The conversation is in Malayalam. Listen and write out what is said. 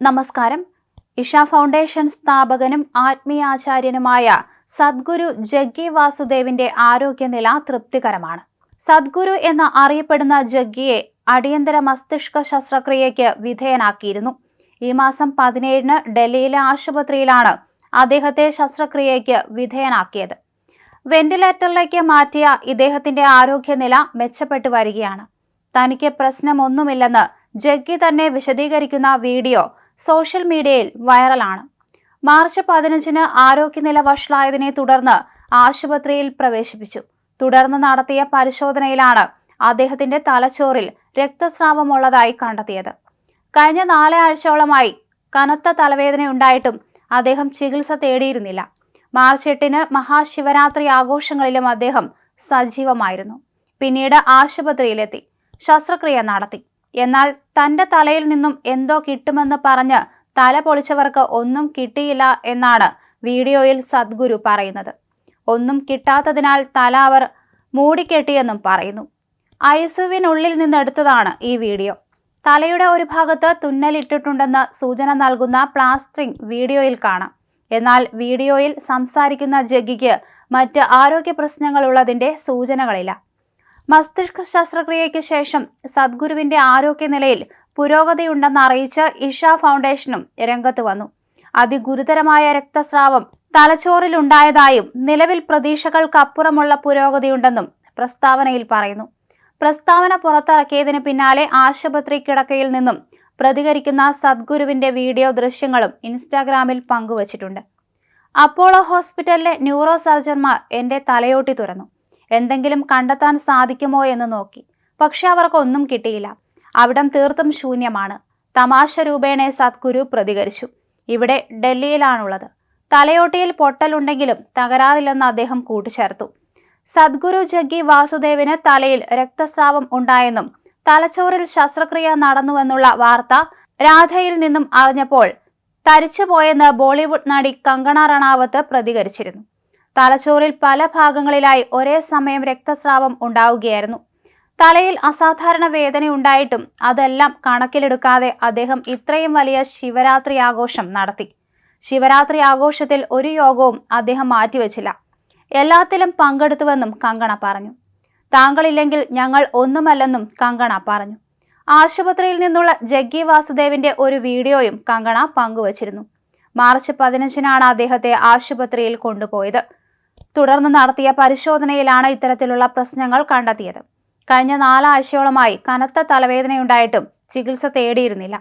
നമസ്കാരം. ഇഷ ഫൗണ്ടേഷൻ സ്ഥാപകനും ആത്മീയാചാര്യനുമായ സദ്ഗുരു ജഗ്ഗി വാസുദേവിന്റെ ആരോഗ്യനില തൃപ്തികരമാണ്. സദ്ഗുരു എന്ന് അറിയപ്പെടുന്ന ജഗ്ഗിയെ അടിയന്തര മസ്തിഷ്ക ശസ്ത്രക്രിയയ്ക്ക് വിധേയനാക്കിയിരുന്നു. ഈ മാസം പതിനേഴിന് ഡൽഹിയിലെ ആശുപത്രിയിലാണ് അദ്ദേഹത്തെ ശസ്ത്രക്രിയയ്ക്ക് വിധേയനാക്കിയത്. വെന്റിലേറ്ററിലേക്ക് മാറ്റിയ ഇദ്ദേഹത്തിന്റെ ആരോഗ്യനില മെച്ചപ്പെട്ടു വരികയാണ്. തനിക്ക് പ്രശ്നമൊന്നുമില്ലെന്ന് ജഗ്ഗി തന്നെ വിശദീകരിക്കുന്ന വീഡിയോ സോഷ്യൽ മീഡിയയിൽ വൈറലാണ്. മാർച്ച് പതിനഞ്ചിന് ആരോഗ്യനില വഷളായതിനെ തുടർന്ന് ആശുപത്രിയിൽ പ്രവേശിപ്പിച്ചു. തുടർന്ന് നടത്തിയ പരിശോധനയിലാണ് അദ്ദേഹത്തിന്റെ തലച്ചോറിൽ രക്തസ്രാവമുള്ളതായി കണ്ടെത്തിയത്. കഴിഞ്ഞ നാലാഴ്ചയോളമായി കനത്ത തലവേദന ഉണ്ടായിട്ടും അദ്ദേഹം ചികിത്സ തേടിയിരുന്നില്ല. മാർച്ച് എട്ടിന് മഹാശിവരാത്രി ആഘോഷങ്ങളിലും അദ്ദേഹം സജീവമായിരുന്നു. പിന്നീട് ആശുപത്രിയിലെത്തി ശസ്ത്രക്രിയ നടത്തി. എന്നാൽ തന്റെ തലയിൽ നിന്നും എന്തോ കിട്ടുമെന്ന് പറഞ്ഞ് തല പൊളിച്ചവർക്ക് ഒന്നും കിട്ടിയില്ല എന്നാണ് വീഡിയോയിൽ സദ്ഗുരു പറയുന്നത്. ഒന്നും കിട്ടാത്തതിനാൽ തല അവർ മൂടിക്കെട്ടിയെന്നും പറയുന്നു. ഐസുവിനുള്ളിൽ നിന്നെടുത്തതാണ് ഈ വീഡിയോ. തലയുടെ ഒരു ഭാഗത്ത് തുന്നലിട്ടിട്ടുണ്ടെന്ന് സൂചന നൽകുന്ന പ്ലാസ്റ്ററിംഗ് വീഡിയോയിൽ കാണാം. എന്നാൽ വീഡിയോയിൽ സംസാരിക്കുന്ന ജഗിക്ക് മറ്റ് ആരോഗ്യ പ്രശ്നങ്ങളുള്ളതിന്റെ സൂചനകളില്ല. മസ്തിഷ്ക ശസ്ത്രക്രിയയ്ക്ക് ശേഷം സദ്ഗുരുവിന്റെ ആരോഗ്യനിലയിൽ പുരോഗതിയുണ്ടെന്ന് അറിയിച്ച് ഇഷ ഫൗണ്ടേഷനും രംഗത്ത് വന്നു. അതിഗുരുതരമായ രക്തസ്രാവം തലച്ചോറിലുണ്ടായതായും നിലവിൽ പ്രതീക്ഷകൾക്കപ്പുറമുള്ള പുരോഗതിയുണ്ടെന്നും പ്രസ്താവനയിൽ പറയുന്നു. പ്രസ്താവന പുറത്തിറക്കിയതിന് പിന്നാലെ ആശുപത്രി കിടക്കയിൽ നിന്നും പ്രതികരിക്കുന്ന സദ്ഗുരുവിന്റെ വീഡിയോ ദൃശ്യങ്ങളും ഇൻസ്റ്റാഗ്രാമിൽ പങ്കുവച്ചിട്ടുണ്ട്. അപ്പോളോ ഹോസ്പിറ്റലിലെ ന്യൂറോ സർജന്മാർ എന്റെ തലയോട്ടി തുറന്നു. എന്തെങ്കിലും കണ്ടെത്താൻ സാധിക്കുമോ എന്ന് നോക്കി. പക്ഷെ അവർക്കൊന്നും കിട്ടിയില്ല. അവിടം തീർത്തും ശൂന്യമാണ്. തമാശ രൂപേണെ സദ്ഗുരു പ്രതികരിച്ചു. ഇവിടെ ഡൽഹിയിലാണുള്ളത്. തലയോട്ടിയിൽ പൊട്ടലുണ്ടെങ്കിലും തകരാറില്ലെന്ന് അദ്ദേഹം കൂട്ടിച്ചേർത്തു. സദ്ഗുരു ജഗ്ഗി വാസുദേവിന് തലയിൽ രക്തസ്രാവം ഉണ്ടായെന്നും തലച്ചോറിൽ ശസ്ത്രക്രിയ നടന്നുവെന്നുള്ള വാർത്ത രാധയിൽ നിന്നും അറിഞ്ഞപ്പോൾ തരിച്ചുപോയെന്ന് ബോളിവുഡ് നടി കങ്കണ റണാവത്ത് പ്രതികരിച്ചിരുന്നു. തലച്ചോറിൽ പല ഭാഗങ്ങളിലായി ഒരേ സമയം രക്തസ്രാവം ഉണ്ടാവുകയായിരുന്നു. തലയിൽ അസാധാരണ വേദന ഉണ്ടായിട്ടും അതെല്ലാം കണക്കിലെടുക്കാതെ അദ്ദേഹം ഇത്രയും വലിയ ശിവരാത്രി ആഘോഷം നടത്തി. ശിവരാത്രി ആഘോഷത്തിൽ ഒരു യോഗവും അദ്ദേഹം മാറ്റിവെച്ചില്ല. എല്ലാത്തിലും പങ്കെടുത്തുവെന്നും കങ്കണ പറഞ്ഞു. താങ്കളില്ലെങ്കിൽ ഞങ്ങൾ ഒന്നുമല്ലെന്നും കങ്കണ പറഞ്ഞു. ആശുപത്രിയിൽ നിന്നുള്ള ജഗ്ഗി വാസുദേവിന്റെ ഒരു വീഡിയോയും കങ്കണ പങ്കുവച്ചിരുന്നു. മാർച്ച് പതിനഞ്ചിനാണ് അദ്ദേഹത്തെ ആശുപത്രിയിൽ കൊണ്ടുപോയത്. തുടർന്ന് നടത്തിയ പരിശോധനയിലാണ് ഇത്തരത്തിലുള്ള പ്രശ്നങ്ങൾ കണ്ടെത്തിയത്. കഴിഞ്ഞ നാലാഴ്ചയോളമായി കനത്ത തലവേദനയുണ്ടായിട്ടും ചികിത്സ തേടിയിരുന്നില്ല.